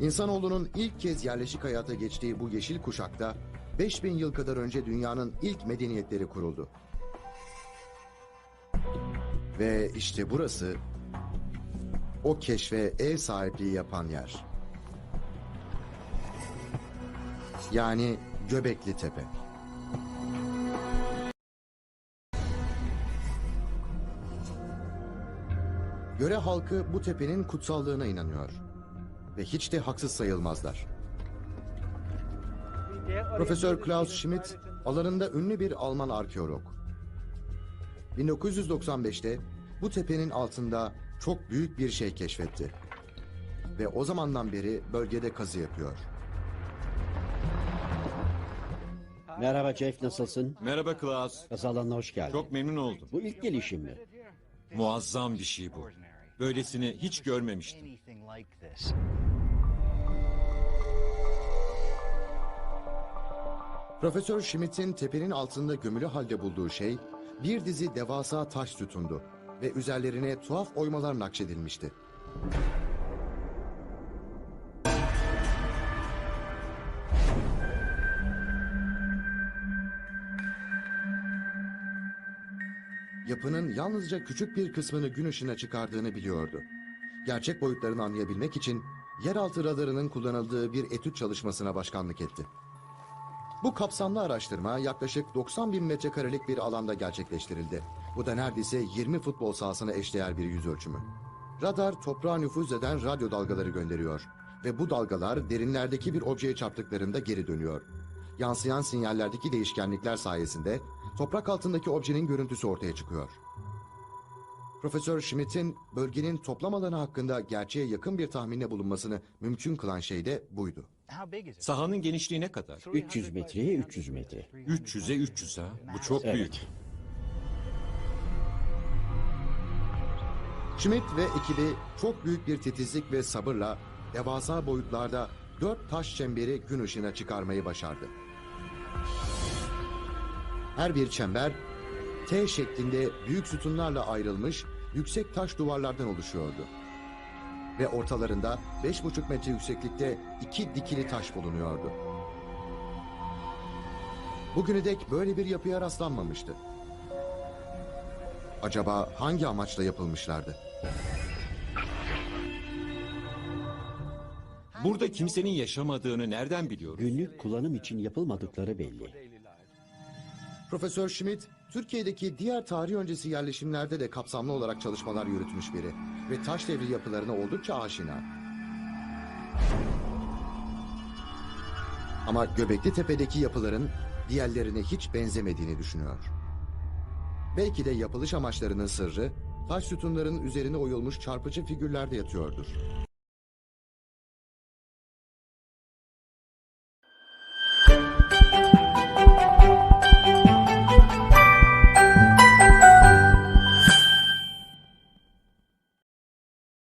İnsanoğlunun ilk kez yerleşik hayata geçtiği bu yeşil kuşakta 5000 yıl kadar önce dünyanın ilk medeniyetleri kuruldu. Ve işte burası o keşfe ev sahipliği yapan yer. Yani Göbekli Tepe. Göre halkı bu tepenin kutsallığına inanıyor. Ve hiç de haksız sayılmazlar. Profesör Klaus Schmidt alanında ünlü bir Alman arkeolog. 1995'te bu tepenin altında çok büyük bir şey keşfetti. Ve o zamandan beri bölgede kazı yapıyor. Merhaba Jeff nasılsın? Merhaba Klaus. Kazalanına hoş geldin. Çok memnun oldum. Bu ilk gelişim mi? Muazzam bir şey bu. Böylesini hiç görmemiştim. Profesör Schmidt'in tepenin altında gömülü halde bulduğu şey bir dizi devasa taş sütundu ve üzerlerine tuhaf oymalar nakşedilmişti. Yapının yalnızca küçük bir kısmını gün ışığına çıkardığını biliyordu. Gerçek boyutlarını anlayabilmek için yeraltı radarının kullanıldığı bir etüt çalışmasına başkanlık etti. Bu kapsamlı araştırma yaklaşık 90 bin metrekarelik bir alanda gerçekleştirildi. Bu da neredeyse 20 futbol sahasına eşdeğer bir yüz ölçümü. Radar toprağa nüfuz eden radyo dalgaları gönderiyor ve bu dalgalar derinlerdeki bir objeye çarptıklarında geri dönüyor. Yansıyan sinyallerdeki değişkenlikler sayesinde toprak altındaki objenin görüntüsü ortaya çıkıyor. Profesör Schmidt'in bölgenin toplam alanı hakkında gerçeğe yakın bir tahminde bulunmasını mümkün kılan şey de buydu. Sahanın genişliği ne kadar? 300 metreye 300 metre. 300'e 300 ha. Bu çok Evet. büyük. Schmidt ve ekibi çok büyük bir titizlik ve sabırla devasa boyutlarda dört taş çemberi gün ışığına çıkarmayı başardı. Her bir çember T şeklinde büyük sütunlarla ayrılmış yüksek taş duvarlardan oluşuyordu. Ve ortalarında 5,5 metre yükseklikte iki dikili taş bulunuyordu. Bugüne dek böyle bir yapıya rastlanmamıştı. Acaba hangi amaçla yapılmışlardı? Burada kimsenin yaşamadığını nereden biliyoruz? Günlük kullanım için yapılmadıkları belli. Profesör Schmidt, Türkiye'deki diğer tarih öncesi yerleşimlerde de kapsamlı olarak çalışmalar yürütmüş biri ve taş devri yapılarına oldukça aşina. Ama Göbekli Tepe'deki yapıların diğerlerine hiç benzemediğini düşünüyor. Belki de yapılış amaçlarının sırrı taş sütunların üzerine oyulmuş çarpıcı figürlerde yatıyordur.